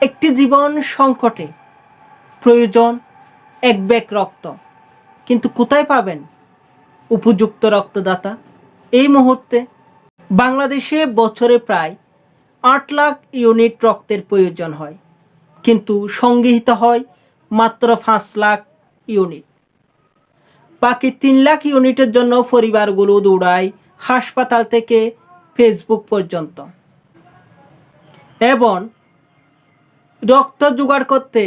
একটি জীবন সংকটে। প্রয়োজন এক ব্যাগ রক্ত। কিন্তু কোথায় পাবেন উপযুক্ত রক্তদাতা? এই মুহূর্তে বাংলাদেশে বছরে প্রায় আট লাখ ইউনিট রক্তের প্রয়োজন হয়। কিন্তু সংগৃহীত হয় মাত্র পাঁচ লাখ ইউনিট। বাকি তিন লাখ ইউনিটের জন্য পরিবারগুলো দৌড়ায় হাসপাতাল থেকে ফেসবুক পর্যন্ত। এবং রক্ত জোগাড় করতে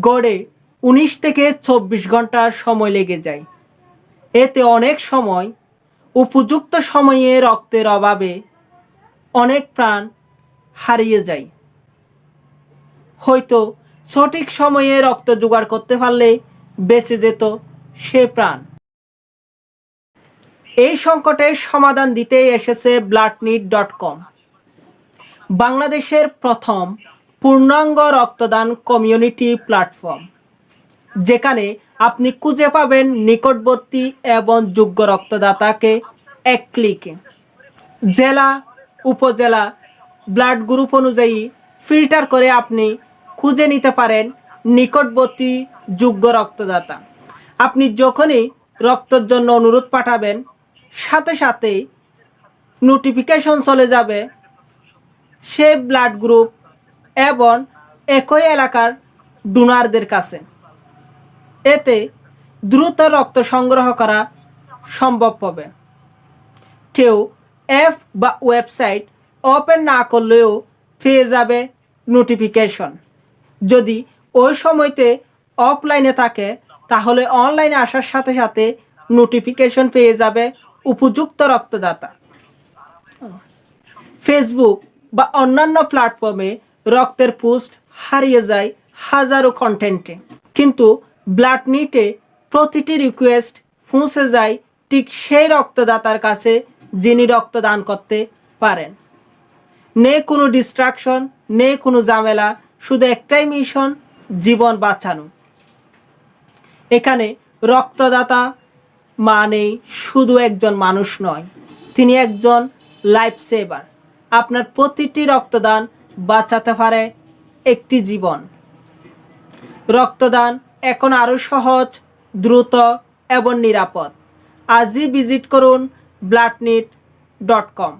গড়ে উনিশ থেকে চব্বিশ ঘণ্টার সময় লেগে যায়। এতে অনেক সময়, উপযুক্ত সময়ে রক্তের অভাবে অনেক প্রাণ হারিয়ে যায়। হয়তো সঠিক সময়ে রক্ত জোগাড় করতে পারলে বেঁচে যেত সে প্রাণ। এই সংকটের সমাধান দিতে এসেছে ব্লাডনিট ডট কম। বাংলাদেশের প্রথম পূর্ণাঙ্গ রক্তদান কমিউনিটি প্ল্যাটফর্ম, যেখানে আপনি খুঁজে পাবেন নিকটবর্তী এবং যোগ্য রক্তদাতাকে এক ক্লিকে। জেলা, উপজেলা, ব্লাড গ্রুপ অনুযায়ী ফিল্টার করে আপনি খুঁজে নিতে পারেন নিকটবর্তী যোগ্য রক্তদাতা। আপনি যখনই রক্তের জন্য অনুরোধ পাঠাবেন, সাথে সাথে নোটিফিকেশন চলে যাবে, সে ব্লাড গ্রুপ এবং একই এলাকার ডোনারদের কাছে। এতে দ্রুত রক্ত সংগ্রহ করা সম্ভব হবে। কেউ অ্যাপ বা ওয়েবসাইট ওপেন না করলেও পেয়ে যাবে নোটিফিকেশন। যদি ওই সময়তে অফলাইনে থাকে, তাহলে অনলাইনে আসার সাথে সাথে নোটিফিকেশন পেয়ে যাবে উপযুক্ত রক্তদাতা। ফেসবুক বা অন্যান্য প্ল্যাটফর্মে রক্তের পোস্ট হারিয়ে যায় হাজারো কন্টেন্টে কিন্তু ব্লাড নিটে প্রতিটি রিকোয়েস্ট পৌঁছে যায় ঠিক সেই রক্তদাতার কাছে যিনি রক্তদান করতে পারেন। নেই কোনো ডিস্ট্রাকশন নেই কোনো ঝামেলা, শুধু একটাই মিশন জীবন বাঁচানো। এখানে রক্তদাতা মানেই শুধু একজন মানুষ নয়, তিনি একজন লাইফ সেভার আপনার প্রতিটি রক্তদান বাঁচাতে পারে একটি জীবন। রক্তদান এখন আরও সহজ, দ্রুত এবং নিরাপদ। আজই ভিজিট করুন ব্লাডনিট ডট কম।